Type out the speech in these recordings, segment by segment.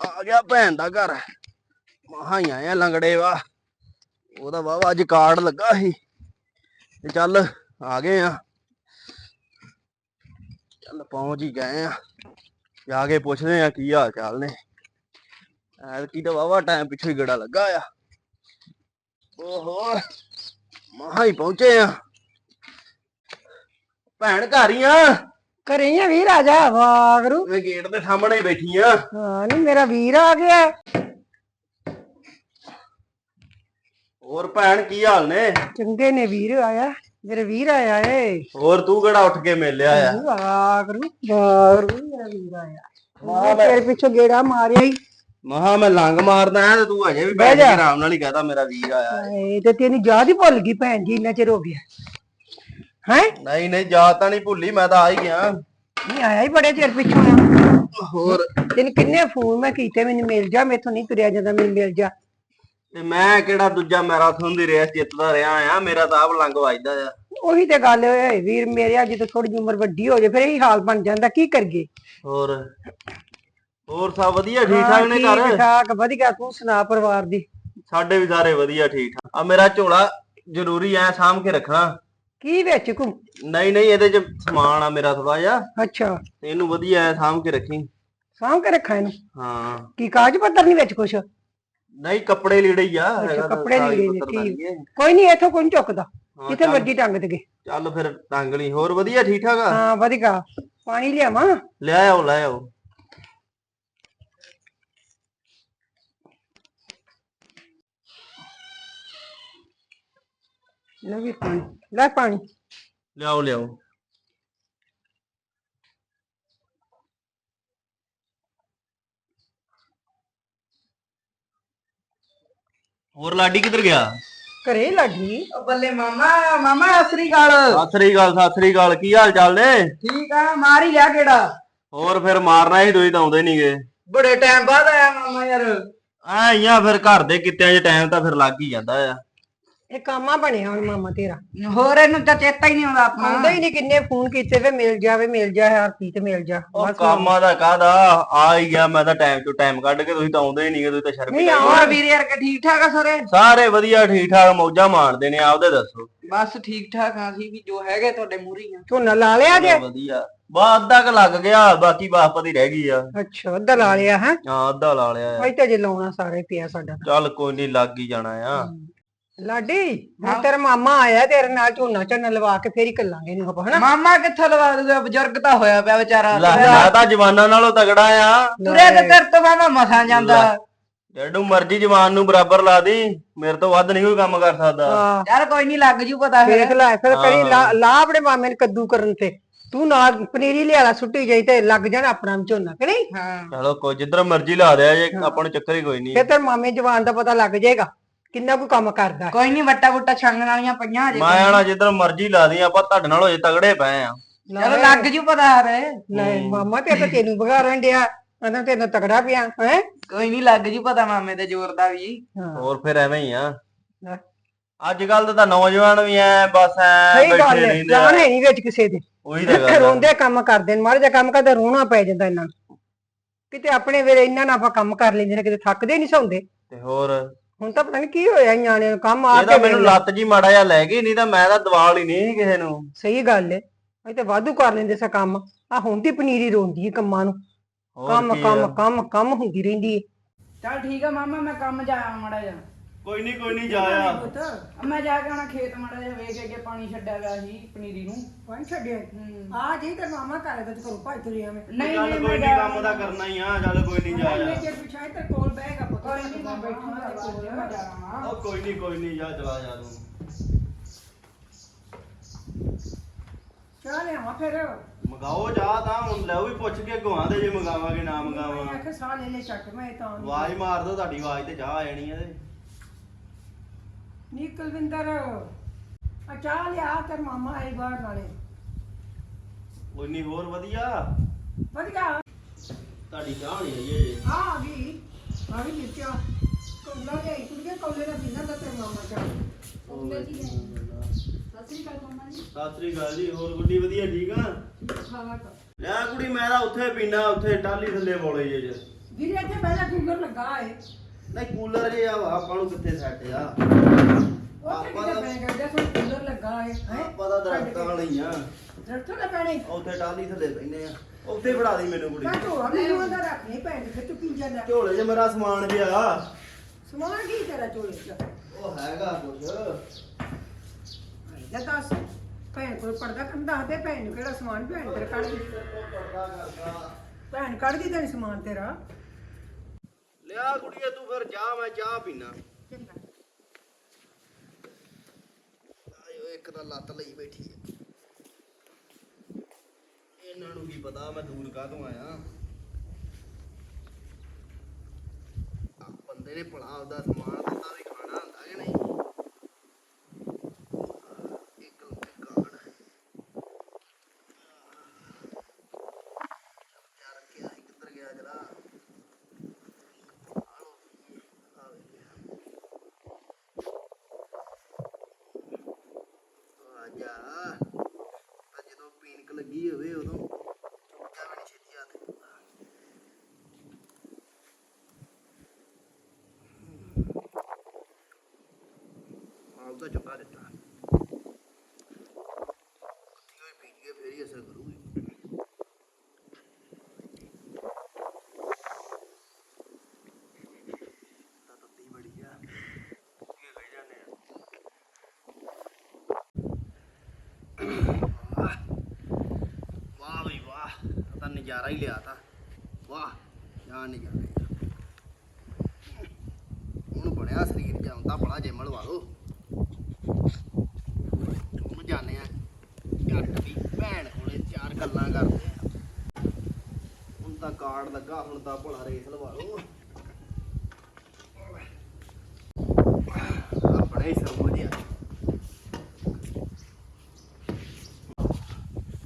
ਆ ਗਿਆ ਭੈਣ ਦਾ ਘਰ। ਮਹਾ ਹੀ ਆਇਆ ਲੰਗੜੇ ਵਾ। ਉਹਦਾ ਵਾਵਾ ਅੱਜ ਕਾਰਡ ਲੱਗਾ ਸੀ। ਤੇ ਚੱਲ ਆ ਗਏ ਆ। ਚੱਲ ਪਹੁੰਚ ਹੀ ਗਏ ਆ। ਜਾ ਕੇ ਪੁੱਛਦੇ ਆ ਕੀ ਹਾਲ ਚਾਲ ਨੇ। ਐਤਕੀ ਤਾਂ ਵਾਵਾ ਟਾਈਮ ਪਿੱਛੇ ਹੀ ਗੜਾ ਲੱਗਾ ਆ। ਓਹੋ, ਮਹਾਂ ਹੀ ਪਹੁੰਚੇ ਆ। ਭੈਣ ਘਰ ਹੀ ਆ। ਘਰੇ ਹੀ ਆ ਵੀਰ ਆ ਜਾ ਵਾਗਰੂ ਮੈਂ ਗੇਟ ਦੇ ਸਾਹਮਣੇ ਹੀ ਬੈਠੀ ਆ। ਹਾਂ ਨਹੀਂ ਮੇਰਾ ਵੀਰ ਆ ਗਿਆ। ਹੋਰ ਭੈਣ ਕੀ ਹਾਲ ਨੇ? ਚੰਗੇ ਨੇ ਵੀਰ ਆਇਆ। ਮੇਰੇ ਵੀਰ ਆਇਆ ਏ। ਹੋਰ ਤੂੰ ਕਿਹੜਾ ਉੱਠ ਕੇ ਮਿਲਿਆ ਆ? ਵਾਗਰੂ ਵਾਗਰੂ ਮੇਰਾ ਵੀਰ ਆਇਆ। ਹਾਂ, ਮੈਂ ਤੇਰੇ ਪਿੱਛੋਂ ਗੇੜਾ ਮਾਰਿਆ ਹੀ ਮਹਾ ਮੈਂ ਲੰਗ ਮਾਰਦਾ ਆ ਤੇ ਤੂੰ ਅਜੇ ਵੀ ਬੈਠ ਕੇ ਆਰਾਮ ਨਾਲ ਹੀ ਕਹਦਾ ਮੇਰਾ ਵੀਰ ਆਇਆ ਏ। ਤੇ ਤੈਨੂੰ ਯਾਦ ਹੀ ਭੁੱਲ ਗਈ ਭੈਣ ਜੀ ਇੰਨਾ ਚਿਰ ਹੋ ਗਿਆ। ਹੈ? ਨਹੀਂ ਨਹੀਂ ਯਾਦ ਤਾਂ ਨਹੀਂ ਭੁੱਲੀ ਮੈਂ ਤਾਂ ਆ ਹੀ ਗਿਆ। ਨਹੀਂ ਆਇਆ ਹੀ ਬੜੇ ਚਿਰ ਪਿੱਛੋਂ ਆ। ਹੋਰ। ਤੈਨੂੰ ਕਿੰਨੇ ਫੋਨ ਮੈਂ ਕੀਤੇ ਮੈਨੂੰ ਮਿਲ ਜਾ ਮੈਥੋਂ ਨਹੀਂ ਤੁਰਿਆ ਜਾਂਦਾ ਮੈਨੂੰ ਮਿਲ ਜਾ। ਤੇ ਮੈਂ ਕਿਹੜਾ ਦੂਜਾ ਮੈਰਾਥਨ ਦੀ ਰੇਸ ਜਿੱਤਦਾ ਰਿਹਾ ਆ ਮੇਰਾ ਤਾਂ ਆਪ ਲੰਗ ਵੱਜਦਾ ਆ। ਉਹੀ ਤੇ ਗੱਲ ਏ ਵੀਰ ਮੇਰੇ ਅੱਜ ਤੋਂ ਥੋੜੀ ਜਿਹੀ ਉਮਰ ਵੱਡੀ ਹੋ ਜਾਏ ਫਿਰ ਇਹੀ ਹਾਲ ਬਣ ਜਾਂਦਾ ਕੀ ਕਰੀਏ? ਹੋਰ। ਹੋਰ ਸਭ ਵਧੀਆ ਠੀਕ ਠਾਕ ਨੇ ਘਰ? ਠੀਕ ਠਾਕ ਵਧੀਆ ਤੂੰ ਸੁਣਾ ਪਰਿਵਾਰ ਦੀ? ਸਾਡੇ ਵੀ ਸਾਰੇ ਵਧੀਆ ਠੀਕ ਠਾਕ। ਆ ਮੇਰਾ ਝੋਲਾ ਜ਼ਰੂਰੀ ਐ ਸਾਂਭ ਕੇ ਰੱਖਣਾ ਕੀ ਵਿੱਚ ਘੁੰਮ ਨਹੀਂ ਨਹੀਂ ਇਹਦੇ ਚ ਸਮਾਨ ਆ ਮੇਰਾ ਥੋੜਾ ਜਿਹਾ। ਅੱਛਾ। ਤੇ ਇਹਨੂੰ ਵਧੀਆ ਐ ਸਾਂਭ ਕੇ ਰੱਖੀ। ਸਾਂਭ ਕੇ ਰੱਖਾਂ ਇਹਨੂੰ? ਹਾਂ। ਕੀ ਕਾਗਜ਼ ਪੱਤਰ ਨਹੀਂ ਵਿੱਚ ਕੁਛ? ਨਹੀਂ ਕੱਪੜੇ ਲੀੜੇ ਹੀ ਆ ਹੈਗਾ ਤਾਂ ਕੱਪੜੇ ਲੀੜੇ ਨੇ, ਠੀਕ। ਕੋਈ ਨਹੀਂ ਇੱਥੋਂ ਕੋਈ ਚੁੱਕਦਾ। ਚੱਲ- ਮਰਜ਼ੀ ਟੰਗ ਦੇਗੇ ਚੱਲ ਫਿਰ ਟੰਗ ਲਈ। ਹੋਰ ਵਧੀਆ ਠੀਕ ਠਾਕ ਆ? ਹਾਂ ਵਧੀਆ। ਪਾਣੀ ਲਿਆਵਾਂ? ਲੈ ਆਓ ਲੈ ਆਓ। ਲੈ ਵੀ ਪਾਣੀ ਲੈ ਪਾਣੀ। ਲਿਆਓ ਲਿਆਓ। ਹੋਰ ਲਾਡੀ ਕਿੱਧਰ ਗਿਆ? ਘਰੇ ਲੱਗੀ ਬੱਲੇ ਮਾਮਾ ਮਾਮਾ ਅਸਰੀ ਗਾਲ ਸਤਿ ਸ੍ਰੀ ਅਕਾਲ ਸਤਿ ਸ੍ਰੀ ਅਕਾਲ। ਕੀ ਹਾਲ ਚਾਲ ਨੇ? ਠੀਕ ਆ ਮਾਰ ਹੀ ਲਿਆ ਕਿਹੜਾ? ਹੋਰ ਫਿਰ ਮਾਰਨਾ ਹੀ ਤੁਸੀਂ ਤਾਂ ਆਉਂਦੇ ਨਹੀਂਗੇ ਬੜੇ ਟਾਈਮ ਬਾਅਦ ਆਇਆ ਮਾਮਾ ਯਾਰ। ਆਈਆਂ ਫਿਰ ਘਰ ਦੇ ਕਿੱਤਿਆਂ 'ਚ ਟਾਈਮ ਤਾਂ ਫਿਰ ਲੱਗ ਹੀ ਜਾਂਦਾ ਆ। ਇਹ ਕਾਮਾ ਬਣਿਆ ਹੁਣ ਮਾਮਾ ਤੇਰਾ। ਹੋਰ ਇਹਨੂੰ ਤਾਂ ਚੇਤਾ ਹੀ ਨਹੀਂ ਆਉਂਦਾ ਆਪਣਾ ਆਉਂਦਾ ਹੀ ਨਹੀਂ ਕਿੰਨੇ ਫੋਨ ਕੀਤੇ ਵੇ ਮਿਲ ਜਾਵੇ ਮਿਲ ਜਾ ਯਾਰ ਪੀਤ ਮਿਲ ਜਾ। ਉਹ ਬਸ ਕੰਮਾਂ ਦਾ ਕਾਹਦਾ? ਆ ਹੀ ਗਿਆ ਮੈਂ ਤਾਂ ਟਾਈਮ ਤੋਂ ਟਾਈਮ ਕੱਢ ਕੇ ਤੁਸੀਂ ਤਾਂ ਆਉਂਦੇ ਹੀ ਨਹੀਂਗੇ ਤੁਸੀਂ ਤਾਂ ਸ਼ਰਮ ਨਹੀਂ ਹੀ। ਹੋਰ ਵੀਰ ਯਾਰ ਕਿ ਠੀਕ ਠਾਕ ਆ ਸਾਰੇ? ਸਾਰੇ ਵਧੀਆ ਠੀਕ ਠਾਕ ਮੌਜਾਂ ਮਾਰਦੇ ਨੇ ਆਪਦੇ ਦੱਸੋ। ਬਸ ਠੀਕ ਠਾਕ ਆ ਅਸੀਂ ਵੀ ਜੋ ਹੈਗੇ ਤੁਹਾਡੇ ਮੂਰੀ ਆ। ਝੋਨਾ ਲਾ ਲਿਆ ਜੇ? ਵਧੀਆ। ਬਾ ਅੱਧਾ ਕ ਲੱਗ ਗਿਆ ਬਾਕੀ ਬਾਸਪਤੀ ਰਹਿ ਗਈ ਆ। ਅੱਛਾ ਅੱਧਾ ਲਾ ਲਿਆ ਹੈ? ਹਾਂ ਅੱਧਾ ਲਾ ਲਿਆ ਆ। ਅਜੇ ਤਾਂ ਜੇ ਲਾਉਣਾ ਸਾਰੇ ਪਿਆ ਸਾਡਾ ਚੱਲ ਕੋਈ ਨਹੀਂ ਲੱਗ ਹੀ ਜਾਣਾ ਆ। ਲਾਡੀ ਹੁਣ ਤੇਰਾ ਮਾਮਾ ਆਇਆ ਤੇਰੇ ਨਾਲ ਝੋਨਾ ਝੋਨਾ ਲਵਾ ਕੇ ਫੇਰ ਹੀ ਕੱਲਾਂਗੇ ਇਹਨੂੰ ਆਪਾਂ ਹਨਾ? ਮਾਮਾ ਕਿੱਥੋਂ ਲਵਾ ਦੂਗਾ? ਬਜ਼ੁਰਗ ਤਾਂ ਹੋਇਆ ਪਿਆ ਵਿਚਾਰਾ। ਲੈ ਮੈਂ ਤਾਂ ਜਵਾਨਾਂ ਨਾਲੋਂ ਤਗੜਾ ਆ। ਤੁਰਿਆ ਤੇ ਤੇਰੇ ਤੋਂ ਮਾਮਾ ਮਸਾਂ ਜਾਂਦਾ। ਜਦੋਂ ਮਰਜ਼ੀ ਜਵਾਨ ਨੂੰ ਬਰਾਬਰ ਲਾ ਦੀ। ਮੇਰੇ ਤੋਂ ਵੱਧ ਨਹੀਂ ਕੋਈ ਕੰਮ ਕਰ ਸਕਦਾ। ਹਾਂ। ਯਾਰ ਕੋਈ ਨਹੀਂ ਲੱਗ ਜੂ ਪਤਾ ਫਿਰ। ਦੇਖ ਲੈ ਫਿਰ ਕਰੀ। ਲਾ ਲਾ ਆਪਣੇ ਮਾਮੇ ਨੂੰ ਕੱਦੂ ਕਰਨ ਤੇ। ਤੂੰ ਨਾਲ ਪਨੀਰੀ ਲਿਆਲਾ ਸੁੱਟੀ ਜਾਈ ਤੇ ਲੱਗ ਜਾਣਾ ਆਪਣਾ ਵੀ ਝੋਨਾ ਕਿ ਨਹੀਂ? ਹਾਂ। ਚਲੋ ਕੋਈ ਜਿੱਧਰ ਮਰਜ਼ੀ ਲਾ ਦਿਆ ਜੇ ਆਪਾਂ ਨੂੰ ਚੱਕਰ ਹੀ ਕੋਈ ਨਹੀਂ। ਫਿਰ ਤੇਰੇ ਮਾਮੇ ਜਵਾਨ ਦਾ ਪਤਾ ਲੱਗ ਜਾਏਗਾ। ਕਿੰਨਾ ਕੁ ਕੰਮ ਕਰਦਾ ਕੋਈ ਨਹੀਂ ਵੱਟਾ ਵੁੱਟਾ ਛਾਂਗਣ ਵਾਲੀਆਂ ਪਈਆਂ ਹਜੇ ਮੈਂ ਆਣਾ ਜਿੱਧਰ ਮਰਜ਼ੀ ਲਾ ਦੀ ਆਪਾਂ ਤੁਹਾਡੇ ਨਾਲੋਂ ਜੇ ਤਗੜੇ ਪਏ ਆ। ਚਲੋ ਲੱਗ ਜੂ ਪਤਾ ਹਰੇ। ਲੈ ਮਾਮਾ ਤੇ ਤਾਂ ਤੈਨੂੰ ਵਿਗਾੜਨ ਡਿਆ। ਕਹਿੰਦਾ ਤੈਨੂੰ ਤਗੜਾ ਪਿਆ ਹੈ? ਕੋਈ ਨਹੀਂ ਲੱਗ ਜੂ ਪਤਾ ਮਾਮੇ ਦੇ ਜ਼ੋਰ ਦਾ ਵੀ। ਹੋਰ ਫਿਰ ਐਵੇਂ ਹੀ ਆ। ਅੱਜ ਕੱਲ ਦੇ ਤਾਂ ਨੌਜਵਾਨ ਵੀ ਐ ਬਸ ਐ ਬੈਠੇ ਰਹਿੰਦੇ ਜਾਨ ਆ ਹੈ ਨਹੀਂ ਵਿੱਚ ਕਿਸੇ ਦੇ। ਉਹੀ ਤਾਂ ਗੱਲ। ਰੋਂਦੇ ਕੰਮ ਕਰਦੇ ਨੇ। ਮਾੜੇ ਜਿਹਾ ਕੰਮ ਕਰਦੇ ਰੋਣਾ ਪੈ ਜਾਂਦਾ ਇਹਨਾਂ ਨੂੰ। ਕਿਤੇ ਆਪਣੇ ਵੇਲੇ ਇਹਨਾਂ ਨਾਲ ਆਪਾਂ ਕੰਮ ਕਰ ਲੈਂਦੇ ਨੇ ਕਿਤੇ ਥੱਕਦੇ ਨਹੀਂ ਸੌਂਦੇ ਤੇ ਹੋਰ? ਹੁਣ ਤਾਂ ਪਤਾ ਨਹੀਂ ਕੀ ਹੋਇਆ ਨਿਆਣਿਆਂ ਨੂੰ ਕੰਮ ਆ ਤਾਂ ਕੇ ਮੈਨੂੰ ਲੱਤ ਜੀ ਮਾੜਾ ਜਿਹਾ ਲੈ ਗਈ ਨਹੀਂ ਤਾਂ ਮੈਂ ਤਾਂ ਦਵਾਲ ਹੀ ਨਹੀਂ ਸੀ ਕਿਸੇ ਨੂੰ। ਸਹੀ ਗੱਲ ਏ ਅਸੀਂ ਤੇ ਵਾਧੂ ਕਰ ਲੈਂਦੇ ਸਾ ਕੰਮ। ਆ ਹੁਣ ਦੀ ਪਨੀਰੀ ਰੋਂਦੀ ਏ ਕੰਮਾਂ ਨੂੰ। ਹੋਰ ਕੰਮ ਕੀ ਕੰਮ ਆ। ਕੰਮ ਕੰਮ ਹੁੰਦੀ ਰਹਿੰਦੀ ਏ। ਚਲ ਠੀਕ ਆ ਮਾਮਾ ਮੈਂ ਕੰਮ ਜਾ ਆਵਾਂ ਮੜਾ ਜਾ ਕੋਈ ਨਹੀਂ ਕੋਈ ਨਹੀਂ ਜਾਇਆ ਮੈਂ ਜਾ ਕੇ ਆਉਣਾ ਖੇਤ ਮੜਾ ਜਾ ਵੇਖ ਕੇ ਪਾਣੀ ਛੱਡਿਆ ਗਿਆ ਸੀ ਪਨੀਰੀ ਨੂੰ। ਪਾਣੀ ਛੱਡਿਆ? ਹੂੰ। ਆ ਜੀ ਤੇ ਮਾਮਾ ਘਰੇ ਤੇ ਕਰੋ ਭਾਈ ਤੁਰਿਆ ਮੈਂ ਨਹੀਂ ਚੱਲ ਨਹੀਂ ਕੋਈ ਮੈਂ ਨਹੀਂ ਜਾ ਕੰਮ ਤਾਂ ਕਰਨਾ ਹੀ ਆ ਚੱਲ ਕੋਈ ਨਹੀਂ ਜਾਇਆ ਜੇ। ਪਿਛਾਏ ਤੇ ਕੋਲ ਬਹਿਗਾ ਪੁੱਤ। ਕੋਈ ਨਹੀਂ ਮੈਂ ਬੈਠੂਗਾ ਤੇ ਕੋਲ ਮੈਂ ਜਾ ਆਵਾਂ। ਉਹ ਕੋਈ ਨਹੀਂ ਕੋਈ ਨਹੀਂ ਜਾ ਚਲਾ ਜਾ ਤੂੰ। ਚਾਹ ਲਿਆਵਾਂ ਫਿਰ। ਮਗਾਓ ਜਾ ਤਾਂ ਹੁਣ ਲੈ ਉਹ ਵੀ ਪੁੱਛ ਕੇ ਗਵਾ ਦੇ ਜੇ ਮਗਾਵਾਂਗੇ ਨਾ ਮੈਂ ਮਗਾਵਾਂ ਆਖਿਆ ਸਾਹ ਲੈ ਲੈ ਛੱਟ ਮੈਂ ਤਾਂ ਆਵਾਜ਼ ਮਾਰ ਦੋ ਤੁਹਾਡੀ ਆਵਾਜ਼ ਤੇ ਚਾਹ ਆ ਜਾਣੀ ਆ ਤੇ। ਨੀ ਕੁਲਵਿੰਦਰ ਆ ਚਾਹ ਲਿਆ ਤੇ ਮਾਮਾ ਆਏ ਬਾਹਰ ਨਾਲੇ। ਕੋਈ ਨਹੀਂ ਹੋਰ ਵਧੀਆ? ਵਧੀਆ। ਤੁਹਾਡੀ ਚਾਹ ਨਹੀਂ ਆਈ ਅਜੇ ਆ ਆ ਗਈ ਆ ਗਈ ਜੀ ਚਾਹ। ਕੋਲਾ ਦੇ ਕੁੜੀਆਂ ਕੋਲੇ ਦਾ ਪੀਣਾ ਤਾਂ ਤੇ ਮਾਮਾ ਚਾਹ। ਸਤਿ ਸ੍ਰੀ ਅਕਾਲ ਜੀ। ਹੋਰ ਗੁੱਡੀ ਵਧੀਆ ਠੀਕ ਆ? ਲੈ ਕੁੜੀ ਮੈਂ ਤਾਂ ਉੱਥੇ ਪੀਣਾ ਉੱਥੇ ਟਾਲੀ ਥੱਲੇ ਬੋਲੇ ਜੇ। ਜੇ ਵੀਰੇ ਇੱਥੇ ਪਹਿਲਾਂ ਕੂਲਰ ਲੱਗਾ ਏ। ਨਹੀਂ ਕੂਲਰ ਜੇ ਆ ਆਪਾਂ ਨੂੰ ਕਿੱਥੇ ਸੈੱਟ ਆ? ਆਪਾਂ ਤਾਂ- ਪੈ ਗਿਆ ਕੋਈ ਕੂਲਰ ਲੱਗਾ ਏ ਹੈ? ਆਪਾਂ ਤਾਂ ਦਰਖਤਾਂ ਵਾਲੇ ਹੀ ਆ। ਦਰਖਤਾਂ ਦਾ ਪੈਣੇ। ਉੱਥੇ ਟਾਲੀ ਥੱਲੇ ਬੈਨੇ ਆ। ਉੱਥੇ ਫੜਾ ਦੀ ਮੈਨੂੰ ਕੁੜੀ। ਮੈਂ ਢੋਆ ਮੈਨੂੰ ਉਹਦਾ ਰੱਖਣੀ ਭੈਣ ਤੇ ਤੂੰ ਪੀ ਜਾਂਦਾ? ਝੋਲੇ 'ਚ ਮੇਰਾ ਸਮਾਨ ਪਿਆ। ਸਮਾਨ ਕੀ ਤੇਰਾ ਚੋਲੇ ਚ? ਉਹ ਹੈਗਾ ਕੁਛ। ਲੈ ਦੱਸ ਭੈਣ ਕੋਲ ਪਰਦਾ ਕੰਮ ਦੱਸਦੇ ਭੈਣ ਨੂੰ ਕਿਹੜਾ ਸਮਾਨ ਭੈਣ ਤੇਰੇ ਕੱਢ ਦੀ? ਭੈਣ ਕੱਢ ਦੀ ਤੈਨੂੰ ਸਮਾਨ ਤੇਰਾ। ਲਿਆ ਕੁੜੀਏ ਤੂੰ ਫਿਰ ਜਾ ਮੈਂ ਚਾਹ ਪੀਣਾ ਆਇਓ ਇੱਕ ਤਾਂ ਲੱਤ ਲਈ ਬੈਠੀ ਹੈ ਇਹਨਾਂ ਨੂੰ ਕੀ ਪਤਾ ਮੈਂ ਦੂਰ ਕਾਹਤੋਂ ਆਇਆ। ਆ ਬੰਦੇ ਨੇ ਭਲਾ ਆਪਦਾ ਸਮਾਨ ਦਿੱਤਾ ਵੀ ਖਾਣਾ ਹੁੰਦਾ ਕਿ ਨਹੀਂ ਇੱਕ ਇੱਕ ਕਾਰਡ ਯਾਰ ਰੱਖਿਆ ਸੀ, ਕਿੱਧਰ ਗਿਆ ਜਰਾ ਆਜਾ ਤਾਂ ਜਦੋਂ ਪੀਣਕ ਲੱਗੀ ਹੋਵੇ ਉਦੋਂ ਚੁੱਕਾ ਵੀ ਨਹੀਂ ਛੇਤੀ ਹੱਥ ਆਪ ਤਾਂ ਚੁੱਕਾ ਦਿੱਤਾ ਪੱਤੀ ਹੋਈ ਪੀ ਕੇ ਫੇਰ ਹੀ ਅਸਰ ਕਰੂਗੀ ਤਾਂ ਤੱਤੀ ਬੜੀ ਆ ਕੀ ਲੈ ਜਾਂਦੇ ਆ ਵਾਹ ਵੀ ਵਾਹ ਆਹ ਤਾਂ ਨਜ਼ਾਰਾ ਹੀ ਲਿਆ ਤਾ। ਵਾਹ ਜਾਨ ਨਜ਼ਾਰਾ ਹੁਣ ਬਣਿਆ ਸਰੀਰ ਜਾਂ ਬੜਾ ਜਿਮ ਲਵਾ ਲਓ ਹੁਣ ਜਾਣੇ ਆ ਜੱਟ ਦੀ ਭੈਣ ਕੋਲੇ ਚਾਰ ਗੱਲਾਂ ਕਰਦੇ ਆ। ਹੁਣ ਤਾਂ ਕਾਰਡ ਲੱਗਾ, ਹੁਣ ਤਾਂ ਭਲਾ ਰੇਸ ਲਵਾ ਲਓ ਆਪਣੇ ਹੀ ਸਰੂਰ ਜਿਹਾ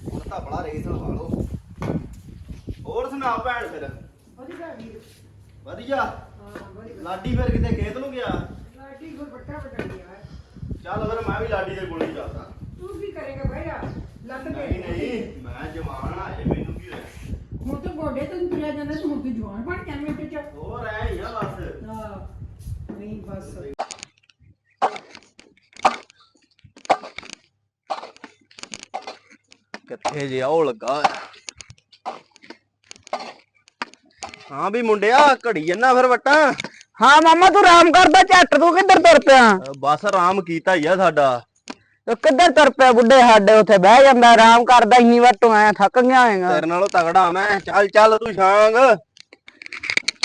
ਹੁਣ ਤਾਂ ਬੜਾ ਰੇਸ ਲਵਾ ਲਓ ਹੋਰ ਸੁਣਾ ਭੈਣ ਫਿਰ ਵਧੀਆ ਵੀਰ ਵਧੀਆ। ਹਾਂ ਵਧੀਆ ਲਾਡੀ ਫਿਰ ਕਿਤੇ ਖੇਤ ਨੂੰ ਗਿਆ? ਲਾਡੀ ਕੋਲ ਬੱਟਾ ਵੱਡਾ ਗਿਆ ਚੱਲ ਫਿਰ ਮੈਂ ਵੀ ਲਾਡੀ ਦੇ ਕੋਲ ਹੀ ਜਾਂਦਾ ਤੂੰ ਕੀ ਕਰੇਗਾ ਭਈਆ ਲੱਤ ਦੇ ਨਹੀਂ ਨਹੀਂ ਮੈਂ ਜਵਾਨ ਆ ਇਹ ਮੈਨੂੰ ਕੀ ਹੋਇਆ? ਹੁਣ ਤਾਂ ਗੋਡੇ ਤੋਂ ਤੁਰਿਆ ਜਾਂਦਾ ਤੂੰ ਹੁਣ ਤੂੰ ਜਵਾਨ ਬਣ ਗਿਆ ਮਿੰਟ ਚ ਹੋਰ ਐ ਹੀ ਆ ਬਸ। ਹਾਂ ਨਹੀਂ ਬਸ। ਕਿੱਥੇ ਜੇ ਉਹ ਲੱਗਾ ਹੋਇਆ। ਹਾਂ ਵੀ ਮੁੰਡਿਆ ਘੜੀ ਜੰਨਾ ਫਿਰ ਵਟਾਂ। ਹਾਂ ਮਾਮਾ ਤੂੰ ਆਰਾਮ ਕਰਦਾ ਝੱਟ ਤੂੰ ਕਿੱਧਰ ਤੁਰ ਪਿਆ? ਬਸ ਆਰਾਮ ਕੀਤਾ ਹੀ ਆ ਸਾਡਾ। ਤੂੰ ਕਿੱਧਰ ਤੁਰ ਪਿਆ ਬੁੱਢੇ ਸਾਡੇ ਉੱਥੇ ਬਹਿ ਜਾਂਦਾ ਆਰਾਮ ਕਰਦਾ ਇੰਨੀ ਵਾਰ ਤੂੰ ਆਇਆ ਥੱਕ ਗਿਆ ਹੋਏਗਾ। ਤੇਰੇ ਨਾਲੋਂ ਤਗੜਾ ਮੈਂ। ਚੱਲ ਚੱਲ ਤੂੰ ਛਾਂਗ।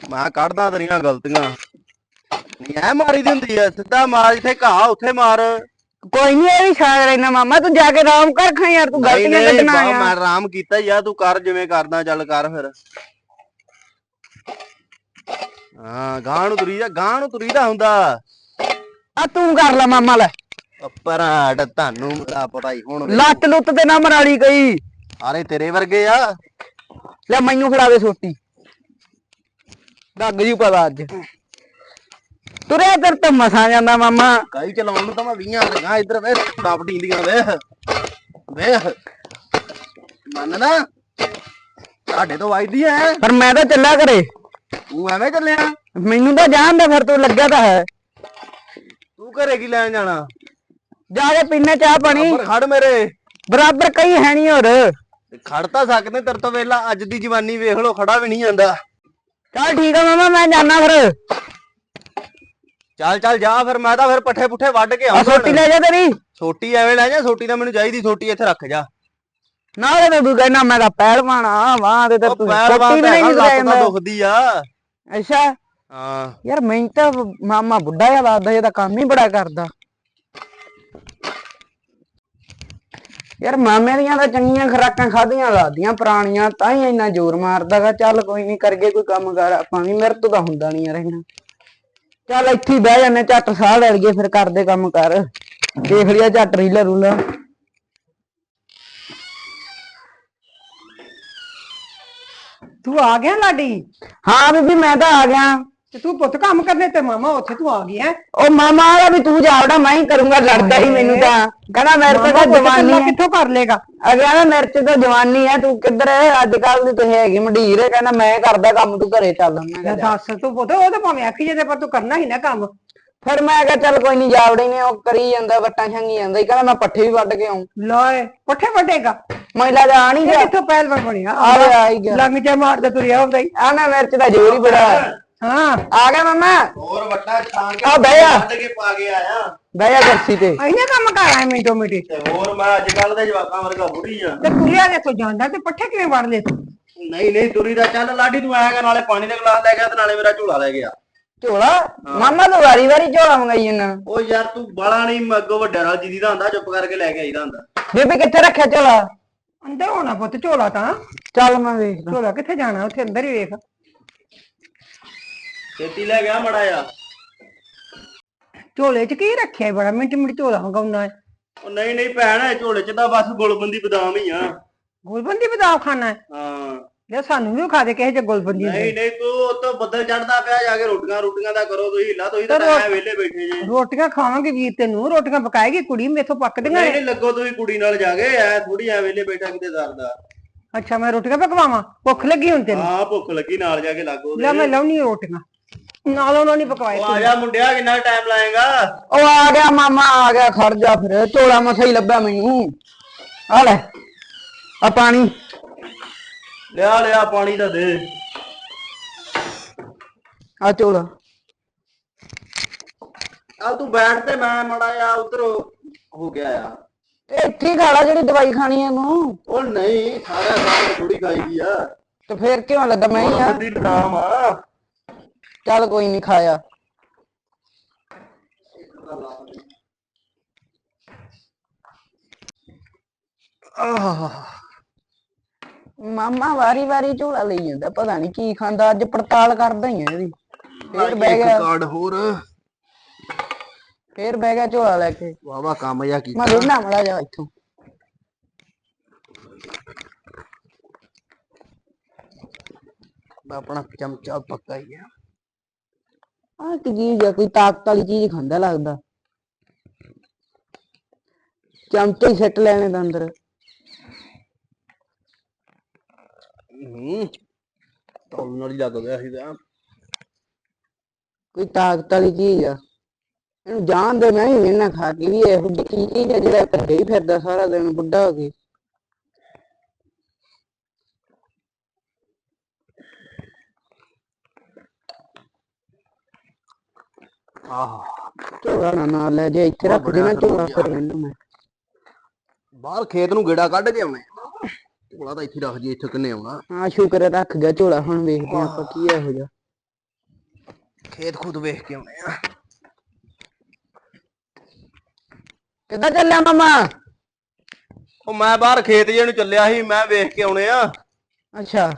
ਮੈਂ ਕੱਢਦਾ ਤੇਰੀਆਂ ਗਲਤੀਆਂ। ਨਹੀਂ ਐ ਮਾਰੀ ਦੀ ਹੁੰਦੀ ਐ ਸਿੱਧਾ ਮਾਰ ਜਿੱਥੇ ਘਾਹ ਉੱਥੇ ਮਾਰ। ਕੋਈ ਨਹੀਂ ਇਹ ਵੀ ਰਹਿਣਾ ਮਾਮਾ ਤੂੰ ਜਾ ਕੇ ਆਰਾਮ ਕਰ ਖਾਂ ਯਾਰ ਤੂੰ ਨਹੀਂ ਗਲਤੀਆਂ ਨਹੀਂ ਕੱਢਣਾ ਬਾ- ਮੈਂ ਆ ਆਰਾਮ ਕੀਤਾ ਹੀ ਆ ਤੂੰ ਕਰ ਜਿਵੇਂ ਕਰਦਾ ਚੱਲ ਕਰ ਫਿਰ। ਹਾਂ ਗਾਂ ਨੂੰ ਤੁਰੀ ਜਾ ਗਾਂ ਨੂੰ ਤੁਰੀਦਾ ਹੁੰਦਾ। ਆ ਤੂੰ ਕਰ ਲੈ ਮਾਮਾ ਲੈ। ਪਰਾੜ ਤੁਹਾਨੂੰ ਬੜਾ ਪਤਾ ਹੀ ਹੁਣ ਲੱਤ ਲੁੱਤ ਤੇ ਨਾ ਮਰਾਲੀ ਗਈ ਸਾਰੇ ਤੇਰੇ ਵਰਗੇ ਆ। ਲੈ ਮੈਨੂੰ ਫੜਾ ਦੇ ਸੋਟੀ। ਲੱਗ ਜੂ ਪਤਾ ਅੱਜ। ਤੁਰਿਆ ਤੇਰੇ ਤੋਂ ਮਸਾ ਜਾਂਦਾ ਮਾਮਾ। ਕਾਈ ਚਲਾਉਣ ਨੂੰ ਤਾਂ ਮੈਂ 20 ਲਗਾ ਇੱਧਰ ਵੇ ਡੱਬ ਢੀਂਦੀਆਂ ਵੇਖ। ਵੇਖ। ਮੰਨਣਾ ਸਾਡੇ ਤੋਂ ਵਾਈਦੀ ਐ। ਪਰ ਮੈਂ ਤਾਂ ਚੱਲਿਆ ਕਰੇ ਤੂੰ ਐਵੇਂ ਚੱਲਿਆ ਮੈਨੂੰ ਤਾਂ ਜਾਣਦਾ ਫਿਰ ਤੂੰ ਲੱਗਿਆ ਤਾਂ ਹੈ। ਤੂੰ ਘਰੇ ਕੀ ਲੈਣ ਜਾਣਾ? ਜਾ ਕੇ ਪੀਨੇ ਚਾਹ ਪਾਣੀ। ਪਰ ਖੜ ਮੇਰੇ। ਬਰਾਬਰ ਕਈ ਹੈ ਨਹੀਂ ਹੋਰ। ਖੜ ਤਾਂ ਸਕਦੇ ਤੇਰੇ ਤੋਂ ਵੇਲਾ ਅੱਜ ਦੀ ਜਵਾਨੀ ਵੇਖ ਲੋ ਖੜਾ ਵੀ ਨਹੀਂ ਜਾਂਦਾ। ਚੱਲ ਠੀਕ ਆ ਮਾਮਾ ਮੈਂ ਜਾਣਾ ਫਿਰ। ਚੱਲ ਚੱਲ ਜਾ ਫਿਰ ਮੈਂ ਤਾਂ ਫਿਰ ਪੱਠੇ ਪੁੱਠੇ ਵੱਢ ਕੇ ਆਉਂਦਾ ਸੋਟੀ ਲੈ ਜਾ ਤੇਰੀ। ਛੋਟੀ ਐਵੇਂ ਲੈ ਜਾ ਛੋਟੀ ਤਾਂ ਮੈਨੂੰ ਚਾਹੀਦੀ ਛੋਟੀ ਇੱਥੇ ਰੱਖ ਜਾ। ਨਾਲੇ ਤੇ ਤੂੰ ਕਹਿਣਾ ਮੈਂ ਤਾਂ ਪਹਿਲਵਾਨ ਆ ਵਾਹ ਤੇ ਤੇ ਵੀ ਤਾਂ ਨਹੀਂ ਦੁਖਦੀ ਆ। ਅੱਛਾ। ਹਾਂ। ਯਾਰ ਮੈਂ ਤਾਂ ਮਾਮਾ ਬੁੱਢਾ ਜਿਹਾ ਲੱਗਦਾ ਇਹਦਾ ਕੰਮ ਹੀ ਬੜਾ ਕਰਦਾ। ਯਾਰ ਮਾਮੇ ਦੀਆਂ ਤਾਂ ਚੰਗੀਆਂ ਖਰਾਕਾਂ ਖਾਧੀਆਂ ਲੱਗਦੀਆਂ ਪੁਰਾਣੀਆਂ ਤਾਂ ਹੀ ਇੰਨਾ ਜ਼ੋਰ ਮਾਰਦਾਗਾ ਚੱਲ ਕੋਈ ਨਹੀਂ ਕਰਗੇ ਕੋਈ ਕੰਮ ਕਰ ਆਪਾਂ ਵੀ ਮੇਰੇ ਤੋਂ ਤਾਂ ਹੁੰਦਾ ਨਹੀਂ ਯਾਰ ਇਹਨਾਂ ਚੱਲ ਇੱਥੇ ਬਹਿ ਜਾਂਦੇ ਝੱਟ ਸਾਹ ਲੈ ਲਈਏ ਫਿਰ ਕਰਦੇ ਕੰਮ ਕਰ। ਦੇਖ ਲਿਆ ਝੱਟ ਰੀਲਾ ਰੂਲਾ। ਤੂੰ ਆ ਗਿਆ ਲਾਡੀ? ਹਾਂ ਬੀਬੀ ਮੈਂ ਤਾਂ ਆ ਗਿਆ। ਤੇ ਤੂੰ ਪੁੱਤ ਕੰਮ ਕਰਨੇ ਤੇ ਮਾਮਾ ਉੱਥੇ ਤੂੰ ਆ ਹੈ? ਉਹ ਮਾਮਾ ਆ ਵੀ ਤੂੰ ਜਾਵੜਾ ਮੈਂ ਹੀ ਕਰੂੰਗਾ ਲੜਦਾ ਹੀ ਮੈਨੂੰ ਤਾਂ। ਕਹਿੰਦਾ ਮੇਰੇ ਤੇ ਤਾਂ ਜਵਾਨੀ ਹੈ। ਕਿੱਥੋਂ ਕਰ ਲੇਗਾ? ਅਗਿਆ ਨਾ ਮੇਰੇ ਚ ਤਾਂ ਜਵਾਨੀ ਹੈ ਤੂੰ ਕਿੱਧਰ ਹੈ? ਅੱਜ ਕੱਲ ਦੀ ਤੂੰ ਹੈਗੀ ਮੰਡੀਰ। ਹੈ ਕਹਿੰਦਾ ਮੈਂ ਕਰਦਾ ਕੰਮ ਤੂੰ ਘਰੇ ਚੱਲ। ਮੈਂ। ਦੱਸ ਤੂੰ ਪੁੱਤ ਉਹ ਤਾਂ ਭਾਵੇਂ ਆਖੀ ਜੇ ਪਰ ਤੂੰ ਕਰਨਾ ਹੀ ਨਾ ਕੰਮ। ਫਿਰ ਮੈਂ ਕਿਹਾ ਚੱਲ ਕੋਈ ਨਹੀਂ ਜਾਵੜੀ ਨੇ ਉਹ ਕਰੀ ਜਾਂਦਾ ਵੱਟਾਂ ਛੰਗੀ ਜਾਂਦਾ ਹੀ ਕਹਿੰਦਾ ਮੈਂ ਪੱਠੇ ਵੀ ਵੱਢ ਕੇ ਆਉਂ ਲੋਏ ਪੱਠੇ ਵੱਡੇਗਾ ਮੈਲਾ ਜਾ ਨਹੀਂ ਇਹ ਗਿਆ ਕਿੱਥੋਂ ਪਹਿਲਵਾਨ ਬਣਿਆ ਆ? ਗਿਆ ਗਿਆ। ਲੰਗ ਜਾ ਮਾਰਦਾ ਤੁਰਿਆ ਹੁੰਦਾ ਹੀ ਆ ਨਾ ਮੇਰੇ ਚ ਤਾਂ ਜ਼ੋਰ ਹੀ ਬੜਾ ਹੈ। ਆ ਗਿਆ ਮਮਾ। ਹੋਰ ਵੱਟਾ ਛਾਂ ਕੇ ਆ ਬਹਿ ਜਾ। ਕੱਢ ਕੇ ਪਾ ਕੇ ਆਇਆ। ਬਹਿ ਜਾ ਕੁਰਸੀ ਤੇ। ਇਹਨੇ ਕੰਮ ਕਰ ਆਇਆ ਮਿੰਟੋ ਮਿੰਟੀ। ਤੇ ਹੋਰ ਮੈਂ ਅੱਜ ਕੱਲ ਦੇ ਜਵਾਕਾਂ ਵਰਗਾ ਬੁੜੀ ਆ। ਤੇ ਤੁਰਿਆ ਨੇ ਤੂੰ ਜਾਂਦਾ ਤੇ ਪੱਠੇ ਕਿਵੇਂ ਵੜ ਲੈ ਤੂੰ? ਨਹੀਂ ਨਹੀਂ ਤੁਰੀ ਦਾ ਚੱਲ ਲਾਡੀ ਤੂੰ ਆਏਗਾ ਨਾਲੇ ਪਾਣੀ ਦਾ ਗਲਾਸ ਲੈ ਗਿਆ ਤੇ ਨਾਲੇ ਮੇਰਾ ਝੋਲਾ ਲੈ ਗਿਆ ਝੋਲਾ? ਮਾਮਾ ਤੂੰ ਵਾਰੀ ਵਾਰੀ ਝੋਲਾ ਮੰਗਾਈ ਜਾਂਦਾ। ਉਹ ਯਾਰ ਤੂੰ ਬਾਲਾ ਨਹੀਂ ਅੱਗੋਂ ਵੱਡਿਆਂ ਨਾਲ ਜਿੱਦੀ ਦਾ ਹੁੰਦਾ ਚੁੱਪ ਕਰਕੇ ਲੈ ਕੇ ਆਈਦਾ ਹੁੰਦਾ। ਬੀਬੀ ਕਿੱਥੇ ਰੱਖਿਆ ਝੋਲਾ? ਅੰਦਰ ਹੋਣਾ ਪੁੱਤ ਝੋਲਾ ਤਾਂ। ਚੱਲ ਮੈਂ ਵੇਖਦਾ ਝੋਲਾ ਕਿੱਥੇ ਜਾਣਾ ਉੱਥੇ ਅੰਦਰ ਹੀ ਵੇਖ। ਛੇਤੀ ਲੈ ਗਿਆ ਮੜਾ ਆ ਝੋਲੇ 'ਚ ਕੀ ਰੱਖਿਆ ਈ ਬੜਾ ਮਿੰਟ ਮਿੰਟ ਝੋਲਾ ਮੰਗਾਉਣਾ ਹੈ ਉਹ ਨਹੀਂ ਨਹੀਂ ਭੈਣ ਇਹ ਝੋਲੇ ਚ ਤਾਂ ਬਸ ਗੁਲਬੰਦੀ ਬਦਾਮ ਹੀ ਆ। ਗੁਲਬੰਦੀ ਬਦਾਮ ਖਾਣਾ ਹੈ ਹਾਂ। ਲੈ ਸਾਨੂੰ ਵੀ ਖਾ ਦੇ ਕਿਸੇ ਜੇ ਗੁਲਬੰਦੀ ਹੁੰਦੀ। ਨਹੀਂ ਨਹੀਂ ਤੂੰ ਉਹ ਤੋਂ ਬੱਦਲ ਚੜਦਾ ਪਿਆ ਜਾ ਕੇ ਰੋਟੀਆਂ ਰੋਟੀਆਂ ਦਾ ਕਰੋ ਤੁਸੀਂ ਹਿੱਲਾ ਤੁਸੀਂ ਤਾਂ ਐ ਵਿਹਲੇ ਬੈਠੇ ਜੇ। ਰੋਟੀਆਂ ਖਾਵਾਂਗੇ ਵੀਰ ਤੈਨੂੰ ਰੋਟੀਆਂ ਪਕਾਏਗੀ ਕੁੜੀ ਮੇਥੋਂ ਪੱਕਦੀਆਂ ਨਹੀਂ ਲੱਗੋ ਤੁਸੀਂ ਕੁੜੀ ਨਾਲ ਜਾ ਕੇ ਐ ਥੋੜੀ ਐ ਵਿਹਲੇ ਬੈਠਾ ਕਿਤੇ ਦਰਦਾ ਅੱਛਾ ਮੈਂ ਰੋਟੀਆਂ ਪਕਵਾਵਾਂ? ਭੁੱਖ ਲੱਗੀ ਹੁਣ ਤੈਨੂੰ? ਹਾਂ ਭੁੱਖ ਲੱਗੀ ਨਾਲ ਜਾ ਕੇ ਲੱਗੋ ਲੈ ਮੈਂ ਲਾਉਣੀ ਰੋਟੀਆਂ। ਨਾਲ ਉਹਨਾਂ ਨੇ ਪਕਵਾਏ ਆ ਜਾ ਮੁੰਡਿਆ ਕਿੰਨਾ ਟਾਈਮ ਲਾਏਗਾ? ਉਹ ਆ ਗਿਆ ਮਾਮਾ ਆ ਗਿਆ ਖੜ ਜਾ ਫਿਰ। ਝੋਲਾ ਮਸਾ ਹੀ ਲੱਭਿਆ ਮੈਨੂੰ। ਆ ਲੈ ਆ ਪਾਣੀ। ਲਿਆ ਲਿਆ ਪਾਣੀ ਤਾਂ ਦੇ। ਆ ਝੋਲਾ ਆ ਤੂੰ ਬੈਠ ਤੇ ਮੈਂ ਮੜਾ ਆ ਉਧਰ ਹੋ ਗਿਆ ਆ ਇੱਥੇ ਹੀ ਖਾ ਲਾ ਜਿਹੜੀ ਦਵਾਈ ਖਾਣੀ ਹੈ ਨੂੰ ਉਹ ਨਹੀਂ ਸਾਰਾ ਸਾਰਾ ਥੋੜੀ ਖਾਈ ਦੀ ਆ। ਤੇ ਫੇਰ ਕਿਉਂ ਲੱਗਾ? ਮੈਂ ਹੀ ਆ। ਬੰਦੀ ਬਦਾਮ ਆ। ਚੱਲ ਕੋਈ ਨਹੀਂ ਖਾਇਆ। ਆਹ। ਮਾਮਾ ਵਾਰੀ ਵਾਰੀ ਝੋਲਾ ਲਈ ਜਾਂਦਾ ਪਤਾ ਨਹੀਂ ਕੀ ਖਾਂਦਾ ਅੱਜ ਪੜਤਾਲ ਕਰਦਾ ਹੀ ਆ ਇਹਦੀ। ਫੇਰ ਬਹਿ ਗਿਆ। ਕਾਰਡ ਹੋਰ। ਫੇਰ ਬਹਿ ਗਿਆ ਝੋਲਾ ਲੈ ਕੇ। ਵਾਵਾ ਕੰਮ ਜਾ ਕੀਤਾ। ਮੈਂ ਵੇਖਣਾ ਮੜਾ ਜਾ ਇੱਥੋਂ। ਆਪਣਾ ਚਮਚਾ ਪੱਕਾ ਹੀ ਆ। ਆ ਕੀ ਚੀਜ਼ ਆ ਕੋਈ ਤਾਕਤ ਵਾਲੀ ਚੀਜ਼ ਖਾਂਦਾ ਲੱਗਦਾ। ਚਮਚੇ ਸਿੱਟ ਲੈਣੇ ਦਾ ਅੰਦਰ। ਹੂੰ ਤੌਲ ਨਾਲ ਹੀ ਲੱਗ ਗਿਆ ਸੀ ਤਾਂ। ਕੋਈ ਤਾਕਤ ਵਾਲੀ ਚੀਜ਼ ਆ। ਇਹਨੂੰ ਜਾਣਦੇ ਮੈਂ ਵੀ ਇਹਨਾਂ ਖਾ ਕੇ ਵੀ ਇਹੋ ਜਿਹੀ ਕੀ ਚੀਜ਼ ਆ ਜਿਹੜਾ ਘਰੇ ਹੀ ਫਿਰਦਾ ਸਾਰਾ ਦਿਨ ਬੁੱਢਾ ਹੋ ਕੇ। ਆਹ। ਝੋਲਾ ਨਾ ਨਾਲ ਲੈ ਜੇ ਇੱਥੇ ਰੱਖ ਦੇਣਾ ਝੋਲਾ ਫਿਰ ਮੈਨੂੰ ਮੈਂ। ਬਾਹਰ ਖੇਤ ਨੂੰ ਗੇੜਾ ਕੱਢ ਕੇ ਆਉਣੇ। ਝੋਲਾ ਤਾਂ ਇੱਥੇ ਰੱਖ ਜੀ ਇੱਥੇ ਕਿੰਨੇ ਆਉਣਾ? ਆ ਸ਼ੁਕਰ ਹੈ ਰੱਖ ਗਿਆ ਝੋਲਾ ਹੁਣ ਵੇਖਦੇ ਹਾਂ ਆਪਾਂ ਕੀ ਇਹੋ ਜਿਹਾ। ਖੇਤ ਖੁਦ ਵੇਖ ਕੇ ਆਉਣੇ ਆ। ਕਿੱਦਾਂ ਚੱਲਿਆ ਮਾਮਾ? ਉਹ ਮੈਂ ਬਾਹਰ ਖੇਤ ਜੇ ਨੂੰ ਚੱਲਿਆ ਸੀ ਮੈਂ ਵੇਖ ਕੇ ਆਉਣੇ ਆ। ਅੱਛਾ।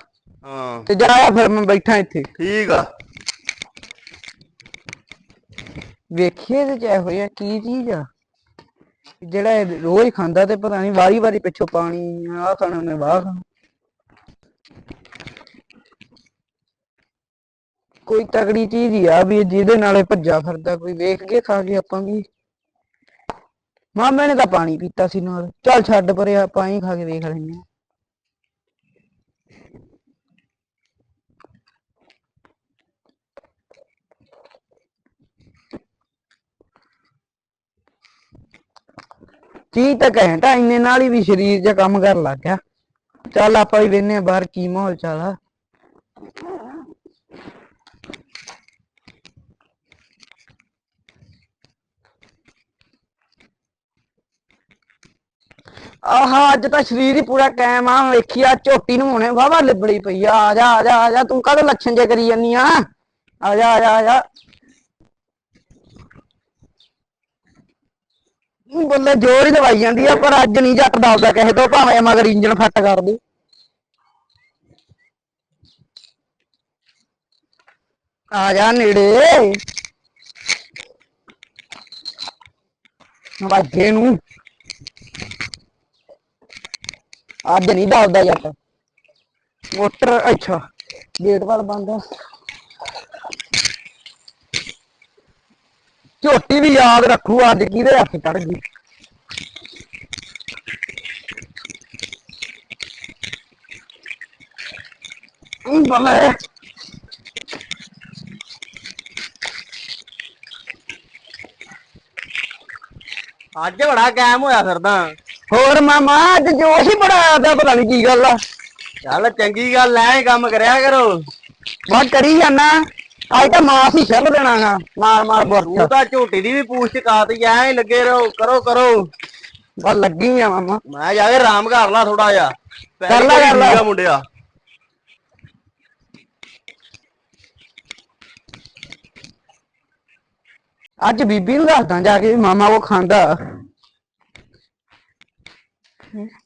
ਹਾਂ। ਤੇ ਜਾਇਆ ਫਿਰ ਮੈਂ ਬੈਠਾ ਇੱਥੇ। ਠੀਕ ਆ। ਵੇਖੀਏ ਚ ਇਹੋ ਜਿਹਾ ਕੀ ਚੀਜ਼ ਆ। ਜਿਹੜਾ ਇਹ ਰੋਜ਼ ਖਾਂਦਾ ਤੇ ਪਤਾ ਨਹੀਂ ਵਾਰੀ ਵਾਰੀ ਪਿੱਛੋਂ ਪਾਣੀ, ਆਹ ਖਾਣਾ ਮੈਂ ਵਾਹ ਖਾਣਾ। ਕੋਈ ਤਗੜੀ ਚੀਜ਼ ਹੀ ਆ ਵੀ ਜਿਹਦੇ ਨਾਲੇ ਭੱਜਾ ਫਿਰਦਾ, ਕੋਈ ਵੇਖ ਕੇ ਖਾ ਕੇ ਆਪਾਂ ਵੀ। ਮਾਮੇ ਨੇ ਤਾਂ ਪਾਣੀ ਪੀਤਾ ਸੀ ਨਾਲ। ਚੱਲ ਛੱਡ ਪਰੇ, ਆਪਾਂ ਹੀ ਖਾ ਕੇ ਵੇਖ ਲੈਂਦੇ ਹਾਂ। ਚੀਜ਼ ਤਾਂ ਘੈਂਟਾ ਇੰਨੇ ਨਾਲ ਹੀ ਵੀ ਸਰੀਰ ਜਿਹਾ ਕੰਮ ਕਰਨ ਲੱਗ ਗਿਆ। ਚੱਲ ਆਪਾਂ ਵੀ ਵੇਨੇ ਬਾਹਰ, ਕੀ ਮਾਹੌਲ ਚਾਲਾ ਆਹ, ਅੱਜ ਤਾਂ ਸਰੀਰ ਹੀ ਪੂਰਾ ਕਾਇਮ ਆ, ਵੇਖੀ ਆ, ਝੋਟੀ ਨੂੰ ਹੁਣੇ ਵਾਵਾ ਲਿਬੜੀ ਪਈ ਆ ਆ ਜਾ ਆ ਜਾ ਆ ਜਾ, ਤੂੰ ਕਾਹਦੇ ਲੱਛਣ ਜੇ ਕਰੀ ਜਾਨੀ ਆ? ਆ ਜਾ ਆ ਜਾ ਆ ਜਾ। ਬੱਲੇ ਜ਼ੋਰ ਹੀ ਦਵਾਈ ਜਾਂਦੀ ਆ, ਪਰ ਅੱਜ ਨਹੀਂ ਜੱਟ ਦੱਸਦਾ ਕਿਸੇ ਤੋਂ, ਭਾਵੇਂ ਮਗਰ ਇੰਜਨ ਫੱਟ ਕਰ ਦੇ ਆ ਜਾ ਨੇੜੇ। ਵਾਜੇ ਨੂੰ। ਅੱਜ ਨਹੀਂ ਦੱਸਦਾ ਜੱਟ। ਮੋਟਰ, ਅੱਛਾ, ਗੇਟ ਵਾਲ ਬੰਦ ਆ। ਝੋਟੀ ਵੀ ਯਾਦ ਰੱਖੂ ਅੱਜ ਕਿਹਦੇ ਹੱਥ ਚੜ ਗਈ। ਬੱਲੇ। ਅੱਜ ਬੜਾ ਕਾਇਮ ਹੋਇਆ ਫਿਰਦਾ। ਹੋਰ ਮਾਮਾ ਅੱਜ ਜੋਸ਼ ਹੀ ਬੜਾ ਆਦਾ ਪਤਾ ਨਹੀਂ ਕੀ ਗੱਲ ਆ। ਚੱਲ ਚੰਗੀ ਗੱਲ ਐ ਕੰਮ ਕਰਿਆ ਕਰੋ। ਮੈਂ ਕਰੀ ਜਾਣਾ ਅੱਜ ਤਾਂ ਮਾਸ ਹੀ ਛੱਲ ਦੇਣਾਗਾ। ਮਾਰ ਮਾਰ ਤੂੰ ਬੁਰਚ ਤਾਂ ਝੋਟੀ ਦੀ ਵੀ ਪੂਛ ਚਕਾਤੀ ਐ ਹੀ ਲੱਗੇ ਰਹੋ ਕਰੋ ਕਰੋ। ਬਸ ਲੱਗੀ ਆ ਮਾਮਾ। ਮੈਂ ਜਾ ਕੇ ਆਰਾਮ ਕਰ ਲਾ ਥੋੜਾ ਜਿਹਾ। ਕਰ ਲਾ, ਕਰ ਲਾ। ਮੁੰਡਿਆ। ਅੱਜ ਬੀਬੀ ਨੂੰ ਦੱਸਦਾ ਜਾ ਕੇ ਮਾਮਾ ਉਹ ਖਾਂਦਾ।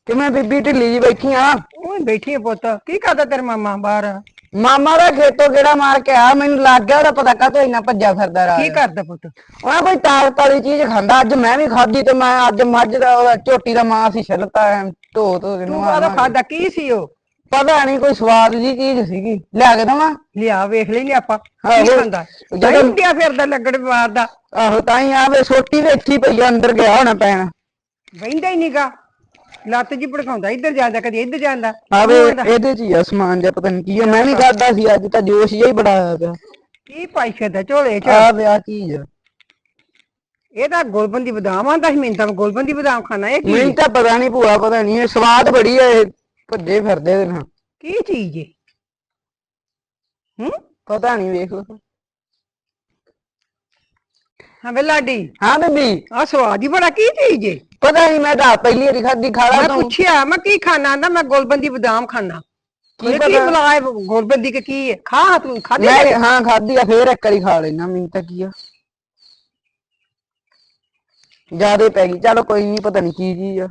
ਕਿਵੇਂ ਬੀਬੀ ਢਿੱਲੀ ਜੀ ਬੈਠੀ ਆ। ਉਹ ਬੈਠੀ ਆ ਪੁੱਤ। ਕੀ ਕਰਦਾ ਤੇਰਾ ਮਾਮਾ ਬਾਹਰ? ਮਾਮਾ ਦਾ ਖੇਤੋਂ ਕਿਹੜਾ ਮਾਰ ਕੇ ਆ ਮੈਨੂੰ ਲੱਗ ਗਿਆ ਉਹਦਾ ਪਤਾ ਕਾਤੋਂ ਇੰਨਾ ਭੱਜਾ ਫਿਰਦਾ ਰਾਤ ਕੀ ਕਰਦਾ ਪੁੱਤ? ਉਹਨਾਂ ਕੋਈ ਤਾਕਤ ਵਾਲੀ ਚੀਜ਼ ਖਾਂਦਾ ਅੱਜ ਮੈਂ ਵੀ ਖਾਧੀ ਤੇ ਮੈਂ ਅੱਜ ਮੱਝ ਦਾ ਉਹਦਾ ਝੋਟੀ ਦਾ ਮਾਂਸ ਹੀ ਛਿਲਤਾ ਧੋ ਧੋ ਤੂੰ ਨਵਾ ਕੇ। ਖਾਦਾ ਕੀ ਸੀ ਉਹ? ਪਤਾ ਨਹੀਂ ਕੋਈ ਸਵਾਦ ਜੀ ਚੀਜ਼ ਸੀਗੀ। ਲਿਆ ਕੇ ਦਵਾਂ? ਲਿਆ ਵੇਖ ਲੈਨੇ ਆਪਾਂ ਆਹੋ। ਕੀ ਖਾਂਦਾ? ਜਦੋਂ- ਪਿਆ ਫਿਰਦਾ ਲੱਗੜ ਦਾ। ਆਹੋ ਤਾਂ ਹੀ ਆਵੇ ਸੋਟੀ ਹੀ ਪਈ ਆ, ਅੰਦਰ ਗਿਆ ਹੋਣਾ ਪੈਣ। ਬਹਿੰਦਾ ਹੀ ਨਹੀਂਗਾ ਲੱਤ ਜੀ ਭੜਕਾਉਂਦਾ ਇੱਧਰ ਜਾਂਦਾ ਕਦੀ ਇੱਧਰ ਜਾਂਦਾ। ਆਵੇ ਇਹਦੇ ਚ ਹੀ ਆ ਸਮਾਨ ਜਿਹਾ ਪਤਾ ਨਹੀਂ ਕੀ ਆ ਮੈਂ ਵੀ ਖਾਦਾ ਸੀ ਅੱਜ ਤਾਂ ਜੋਸ਼ ਜਿਹਾ ਹੀ ਬੜਾ ਆਇਆ ਪਿਆ। ਕੀ ਪਾਈ ਫਿਰਦਾ ਝੋਲੇ ਚ? ਆ ਵਿਆਹ ਚੀਜ਼ ਆ। ਇਹ ਤਾਂ ਗੁਲਬੰਦੀ ਬਦਾਮ ਆਂਦਾ ਸੀ ਮੈਨੂੰ ਤਾਂ ਗੁਲਬੰਦੀ ਬਦਾਮ ਖਾਣਾ ਇਹ ਕੀ? ਮੈਨੂੰ ਤਾਂ ਪਤਾ ਨਹੀਂ ਭੂਆ ਪਤਾ ਨਹੀਂ ਇਹ ਸਵਾਦ ਬੜੀ ਆ ਇਹ ਭੱਜੇ ਫਿਰਦੇ ਨਾਲ। ਕੀ ਚੀਜ਼ ਏ? ਹੂੰ? ਪਤਾ ਨਹੀਂ ਵੇਖ ਲਓ। ਹਾਂ ਵੇ ਲਾਡੀ। ਹਾਂ ਬੀਬੀ। ਆ ਸਵਾਦ ਹੀ ਬੜਾ ਕੀ ਚੀਜ਼ ਏ? ਪਤਾ ਨਹੀਂ ਮੈਂ ਤਾਂ ਪਹਿਲੀ ਵਾਰੀ ਖਾਦੀ ਖਾਲਾ ਮੈਂ ਤੂੰ। ਪੁੱਛਿਆ ਮੈਂ ਕੀ ਖਾਣਾ ਆਂਦਾ ਮੈਂ ਗੁਲਬੰਦੀ ਬਦਾਮ ਖਾਣਾ ਕੀ ਕੀ ਪਤਾ? ਬੁਲਾਏ ਗੁਲਬੰਦੀ ਕੇ ਕੀ ਏ? ਖਾ ਤੂੰ ਖਾਦੇ ਮੈਂ ਹਾਂ ਖਾਦੀ ਆ ਫੇਰ ਇੱਕ ਵਾਰੀ ਖਾ ਲੈਣਾ ਮੈਨੂੰ ਤਾਂ ਕੀ ਆ। ਜਿਆਦੇ ਪੈ ਗਈ। ਚਲੋ ਕੋਈ ਨਹੀਂ ਪਤਾ ਨਹੀਂ ਕੀ ਚੀਜ਼ ਆ।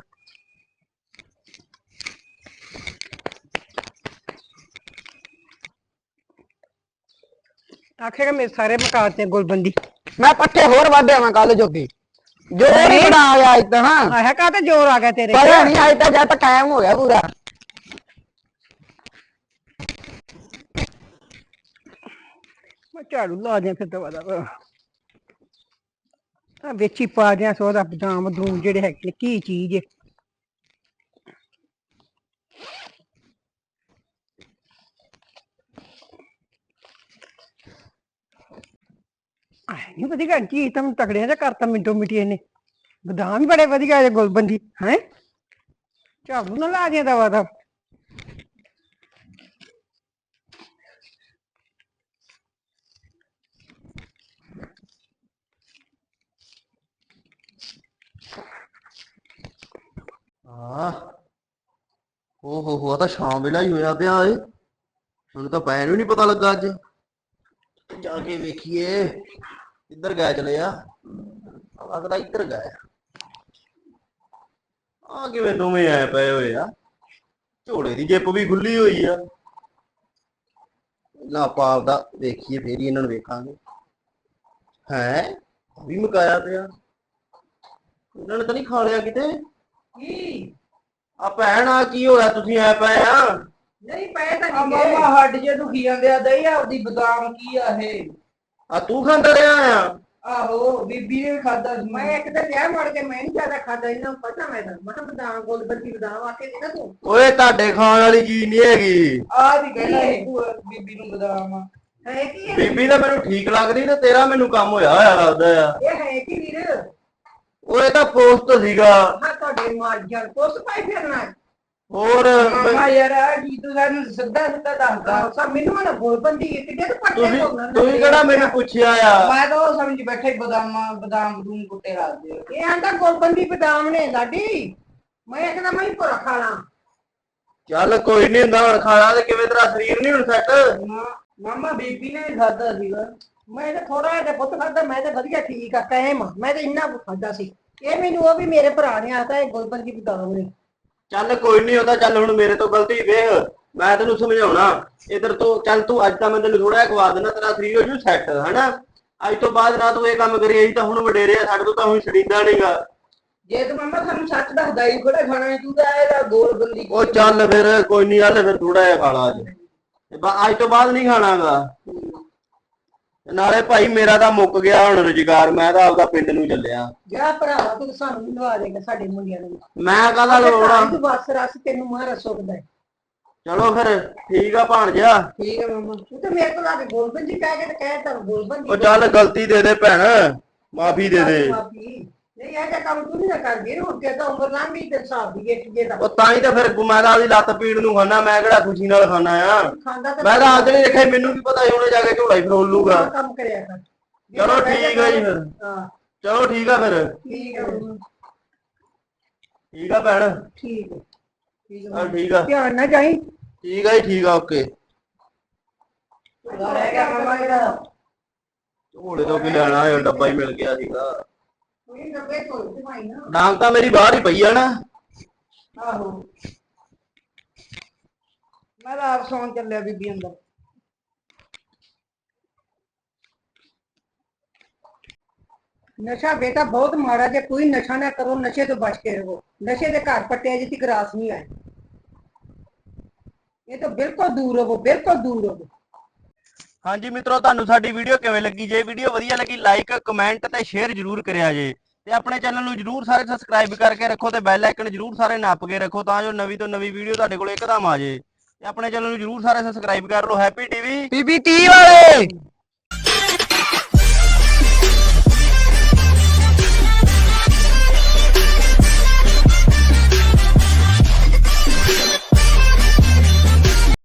ਆਖੇਗਾ ਮੇਰੇ ਸਾਰੇ ਮਕਾਨ ਤੇ ਗੁਲਬੰਦੀ। ਮੈਂ ਪੱਠੇ ਹੋਰ ਵਾਧਿਆ ਮੈਂ ਕੱਲ ਜੋਗੀ। ਜੋ ਨਹੀਂ ਬਣਾ ਆਇਆ ਅੱਜ ਤਾਂ ਹਾਂ। ਆਇਆ ਕਾ ਤੇ ਜ਼ੋਰ ਆ ਗਿਆ ਤੇਰੇ? ਪਤਾ ਨਹੀਂ ਅੱਜ ਤਾਂ ਤੱਕ ਕਾਇਮ ਹੋ ਗਿਆ ਪੂਰਾ। ਮੈਂ ਝਾੜੂ ਲਾ ਦਿਆਂ ਫਿਰ ਦਵਾ ਦਾ ਆ ਵੇਚੀ ਪਾ ਦਿਆਂ ਸੋਦਾ ਬਦਾਮ ਦੂਮ ਜਿਹੜੇ ਨੇ, ਕੀ ਚੀਜ਼ ਏ? ਨਹੀਂ ਵਧੀਆ ਚੀਜ਼ ਤਾਂ ਤਕੜਿਆਂ ਦਾ ਕਰਤਾ ਮਿੰਟੋ ਮਿੰਟੀ ਇਹਨੇ। ਬਦਾਮ ਵੀ ਬੜੇ ਵਧੀਆ ਜੇ ਗੁਲਬੰਦੀ, ਹੈ? ਝਾੜੂ ਨਾ ਲਾ ਦਿਆਂ ਦਵਾ ਦਾ। ਹਾਂ। ਓ ਹੋ ਹੋ ਆਹ ਤਾਂ ਸ਼ਾਮ ਵੇਲਾ ਹੀ ਹੋਇਆ ਪਿਆ ਏ। ਮੈਨੂੰ ਤਾਂ ਪੈਣ ਵੀ ਨਹੀਂ ਪਤਾ ਲੱਗਾ ਅੱਜ। ਜਾ ਕੇ ਵੇਖੀਏ। ਇੱਧਰ ਗਿਆ ਚਲੇ ਆ। ਲੱਗਦਾ ਇੱਧਰ ਗਿਆ ਆ। ਕਿਵੇਂ ਦੋਵੇਂ ਆਏ ਪਏ ਹੋਏ ਆ। ਝੋਲੇ ਦੀ ਜਿੱਪ ਵੀ ਖੁੱਲੀ ਹੋਈ ਆ। ਨਾ ਆਪਾਂ ਆਪਦਾ ਵੇਖੀਏ ਫੇਰ ਹੀ ਇਹਨਾਂ ਨੂੰ ਵੇਖਾਂਗੇ। ਹੈ? ਵੀ ਮਕਾਇਆ ਪਿਆ। ਇਹਨਾਂ ਨੇ ਤਾਂ ਨਹੀਂ ਖਾ ਲਿਆ ਕਿਤੇ? ਕੀ? ਆ ਭੈਣ ਆ ਕੀ ਹੋਇਆ? ਤੁਸੀਂ ਐ ਪਏ ਆ? ਨਹੀਂ ਪਏ ਤਾਂ ਨਹੀਂ ਮਾਮਾ ਹੱਡ ਜੇ ਦੁਖੀ ਜਾਂਦੇ ਆ ਦਈ ਆਪਦੀ ਬਦਾਮ ਕੀ ਆ ਇਹ? ਆ ਤੂੰ ਖਾਂਦਾ ਰਿਹਾ ਆ? ਆਹੋ ਬੀਬੀ ਨੇ ਖਾਦਾ ਮੈਂ ਇੱਕ ਦਿਨ ਵਿਆਹ ਮੜ ਕੇ ਮੈਂ ਨਹੀਂ ਜ਼ਿਆਦਾ ਖਾਦਾ ਇਹਨਾਂ ਨੂੰ ਪਤਾ ਮੈਂ ਤਾਂ। ਮੈਂ ਕਿਹਾ ਬਦਾਮ ਗੁਲਬੰਦੀ ਬਦਾਮ ਆ ਕੇ ਨਾ ਤੂੰ। ਓਏ ਤੁਹਾਡੇ ਖਾਣ ਵਾਲੀ ਚੀਜ਼ ਨਹੀਂ ਹੈਗੀ। ਆ ਵੀ ਕਹਿੰਦਾ ਇਹ ਭੂਆ ਬੀਬੀ ਨੂੰ ਬਦਾਮ ਆ। ਹੈ ਕੀ ਇਹ? ਬੀਬੀ ਤਾਂ ਮੈਨੂੰ ਠੀਕ ਲੱਗਦੀ ਤੇ ਤੇਰਾ ਮੈਨੂੰ ਕੰਮ ਹੋਇਆ ਹੋਇਆ ਲੱਗਦਾ ਆ। ਇਹ ਹੈ ਕੀ ਵੀਰ? ਓਏ ਤਾਂ ਪੋਸਟ ਸੀਗਾ। ਹਾਂ ਤੁਹਾਡੇ ਮਾਰ ਜਾਨ ਕੋਸ ਪਾਈ ਫਿਰਨਾ ਹੋਰ ਮਾਮਾ ਯਾਰ ਆ ਕੀ ਤੂੰ ਸਾਨੂੰ ਸਿੱਧਾ ਸਿੱਧਾ ਦੱਸਦਾ। ਸਾ ਮੈਨੂੰ ਨਾ ਗੁਲਬੰਦੀ ਕਿੱਡੇ ਤੋਂ ਪੱਟੇ ਤੁਸੀਂ ਹੋਣਾ ਤੁਸੀਂ ਕਿਹੜਾ ਮੈਨੂੰ ਪੁੱਛਿਆ ਆ? ਮੈਂ ਤਾਂ ਉਹ ਸਮਝ ਬੈਠਾ ਬਦਾਮਾਂ ਬਦਾਮ ਬਦੂਮ ਕੁੱਟੇ ਰੱਖਦੇ ਇਹ ਆਂਦਾ ਗੁਲਬੰਦੀ ਬਦਾਮ ਨੇ ਲਾਡੀ। ਮੈਂ ਇੱਕਦਮ ਮੈਂ ਹੀ ਪੁਰ ਖਾਣਾ ਚੱਲ ਕੋਈ ਨਹੀਂ ਹੁੰਦਾ ਹੁਣ ਖਾਣਾ ਤੇ ਕਿਵੇਂ ਤੇਰਾ ਸਰੀਰ ਨਹੀਂ ਹੁਣ ਸੈੱਟ ਮਾਮਾ ਬੀਬੀ ਨੇ ਵੀ ਖਾਦਾ ਸੀਗਾ। ਮੈਂ ਤਾਂ ਥੋੜਾ ਜਿਹਾ ਪੁੱਤ ਖਾਦਾ ਮੈਂ ਤਾਂ ਵਧੀਆ ਠੀਕ ਆ ਕਾਇਮ ਆ। ਮੈਂ ਤਾਂ ਇੰਨਾ ਕੁ ਖਾਦਾ ਸੀ। ਇਹ ਮੈਨੂੰ ਉਹ ਵੀ ਮੇਰੇ ਭਰਾ ਨੇ ਆਤਾ ਇਹ ਗੁਲਬੰਦੀ ਬਦਾਮ ਨੇ। ਚੱਲ ਕੋਈ ਨਹੀਂ ਹੁੰਦਾ ਚੱਲ ਹੁਣ ਮੇਰੇ ਤੋਂ ਗਲਤੀ ਵੇਖ ਮੈਂ ਤੈਨੂੰ ਸਮਝਾਉਣਾ। ਇਧਰ ਤੋਂ ਚੱਲ ਤੂੰ ਅੱਜ ਤਾਂ ਮੈਂ ਤੈਨੂੰ ਥੋੜਾ ਜਿਹਾ ਖਵਾ ਦੇਣਾ ਤੇਰਾ ਸਰੀਰ ਹੋ ਜੂ ਸੈੱਟ ਹਨਾ? ਅੱਜ ਤੋਂ ਬਾਅਦ ਨਾ ਤੂੰ ਇਹ ਕੰਮ ਕਰੀ ਅਸੀਂ ਤਾਂ ਹੁਣ ਵਡੇਰੇ ਆ ਸਾਡੇ ਤੋਂ ਤਾਂ ਹੁਣ ਛੜੀਂਦਾ ਨਹੀਂਗਾ ਜੇ ਤੂੰ ਮਾਮਾ ਸਾਨੂੰ ਸੱਚ ਦੱਸਦਾ ਹੀ ਕੋਲੇ ਖਾਣਾ ਸੀ, ਤੂੰ ਤਾਂ ਇਹਦਾ ਗੋਲ ਬੰਦੀ ਉਹ ਚੱਲ ਫਿਰ ਕੋਈ ਨਹੀਂ ਚੱਲ ਫਿਰ ਥੋੜਾ ਜਿਹਾ ਖਾ ਲਾ ਅੱਜ। ਅੱਜ ਤੋਂ ਬਾਅਦ ਨਹੀਂ ਖਾਣਾਗਾ। ਨਾਲੇ ਭਾਈ ਮੇਰਾ ਤਾਂ ਮੁੱਕ ਗਿਆ ਹੁਣ ਰੁਜ਼ਗਾਰ ਮੈਂ ਤਾਂ ਆਪਦਾ ਪਿੰਡ ਨੂੰ ਚੱਲਿਆ। ਜਾ ਭਰਾਵਾ ਤੂੰ ਸਾਨੂੰ ਵੀ ਲਵਾ ਦੇਗਾ ਸਾਡੇ ਮੁੰਡਿਆਂ ਨੂੰ। ਮੈਂ ਕਾਹਦਾ ਲੋੜਾ ਤੂੰ ਬਸ ਰਸ ਤੈਨੂੰ ਮਾਰਾ ਸੁੱਕਦਾ ਹੈ। ਚਲੋ ਫਿਰ ਠੀਕ ਆ ਭਾਣਜਾ ਠੀਕ ਹੈ ਮਾਮਾ। ਤੂੰ ਤਾਂ ਮੇਰੇ ਕੋਲ ਆ ਕੇ ਗੋਲਬੰਦੀ ਕਹਿ ਕੇ ਤੇ ਕਹਿ ਤਾ ਗੋਲਬੰਦੀ ਉਹ ਚੱਲ ਗਲਤੀ ਦੇ ਦੇ ਭੈਣ ਮਾਫੀ ਦੇ ਦੇ। ਮਾਫ਼ੀ। ਨਹੀਂ ਇਹ ਜਿਹਾ ਕੰਮ ਤੂੰ ਨਹੀਂ ਨਾ ਕਰਦੀ ਹੁਣ ਤੇ ਤਾਂ ਉਮਰ ਲੰਘ ਗਈ ਤੇ ਹਿਸਾਬ ਦੀ ਗੇਟ ਜੇ ਦਾ ਉਹ ਤਾਂ ਹੀ ਤਾਂ ਫਿਰ ਮੈਂ ਤਾਂ ਆਪਦੀ ਲੱਤ ਪੀੜ ਨੂੰ ਖਾਣਾ ਮੈਂ ਕਿਹੜਾ ਖੁਸ਼ੀ ਨਾਲ ਖਾਣਾ ਆ? ਖਾਂਦਾ ਤਾਂ ਮੈਂ ਤਾਂ ਅੱਜ ਨਹੀਂ ਦੇਖਿਆ ਮੈਨੂੰ ਕੀ ਪਤਾ ਸੀ ਉਹਨੇ ਜਾ ਕੇ ਝੋਲਾ ਹੀ ਫਰੋਲ ਲੂਗਾ। ਕੰਮ ਕਰਿਆ ਕਰ। ਚਲੋ ਠੀਕ ਆ ਜੀ ਫਿਰ। ਹਾਂ। ਚਲੋ ਠੀਕ ਆ ਫਿਰ। ਠੀਕ ਹੈ ਆ ਭੈਣ। ਠੀਕ ਹੈ ਠੀਕ ਹੈ ਆ। ਧਿਆਨ ਨਾ ਜਾਈ। ਠੀਕ ਆ ਜੀ ਠੀਕ ਆ ਓਕੇ। ਰਹਿ ਗਿਆ ਮਾਮਾ ਇਹਦਾ। ਝੋਲੇ ਤੋਂ ਕੀ ਲੈਣਾ ਇਹ ਡੱਬਾ ਹੀ ਮਿਲ ਗਿਆ ਸੀਗਾ। ਕੋਈ ਨੱਬੇ ਤੋਂ ਦਿਵਾਈ ਨਾ। ਡਾਂਗ ਤਾਂ ਮੇਰੀ ਬਾਹਰ ਹੀ ਪਈ ਆ ਨਾ। ਆਹੋ। ਮੈਂ ਤਾਂ ਆਪ ਸੌਣ ਚੱਲਿਆ ਬੀਬੀ ਅੰਦਰ। ਨਸ਼ਾ ਬੇਟਾ ਬਹੁਤ ਮਾੜਾ ਜੇ ਕੋਈ ਨਸ਼ਾ ਨਾ ਕਰੋ ਨਸ਼ੇ ਤੋਂ ਬਚ ਕੇ ਰਹੋ। ਨਸ਼ੇ ਦੇ ਘਰ ਪੱਟਿਆ ਜਿੱਤੀ ਗਰਾਸ ਨਹੀਂ ਆਏ ਇਹ ਤਾਂ ਬਿਲਕੁਲ ਦੂਰ ਰਹੋ ਬਿਲਕੁਲ ਦੂਰ ਰਹੋ। ਹਾਂਜੀ ਮਿੱਤਰੋ, ਤੁਹਾਨੂੰ ਸਾਡੀ ਵੀਡੀਓ ਕਿਵੇਂ ਲੱਗੀ? ਜੇ ਵੀਡੀਓ ਵਧੀਆ ਲੱਗੀ ਲਾਈਕ ਕਮੈਂਟ ਤੇ ਸ਼ੇਅਰ ਜਰੂਰ ਕਰਿਆ ਜੇ। ਤੇ ਆਪਣੇ ਚੈਨਲ ਨੂੰ ਜਰੂਰ ਸਾਰੇ ਸਬਸਕ੍ਰਾਈਬ ਕਰਕੇ ਰੱਖੋ ਤੇ ਬੈਲ ਆਈਕਨ ਜਰੂਰ ਸਾਰੇ ਨੱਪ ਕੇ ਰੱਖੋ ਤਾਂ ਜੋ ਨਵੀਂ ਤੋਂ ਨਵੀਂ ਵੀਡੀਓ ਤੁਹਾਡੇ ਕੋਲ ਇੱਕਦਮ ਆ ਜੇ। ਤੇ ਆਪਣੇ ਚੈਨਲ ਨੂੰ ਜਰੂਰ ਸਾਰੇ ਸਬਸਕ੍ਰਾਈਬ ਕਰ ਲਓ। ਹੈਪੀ ਟੀਵੀ ਬੀਬੀ 30 ਵਾਲੇ!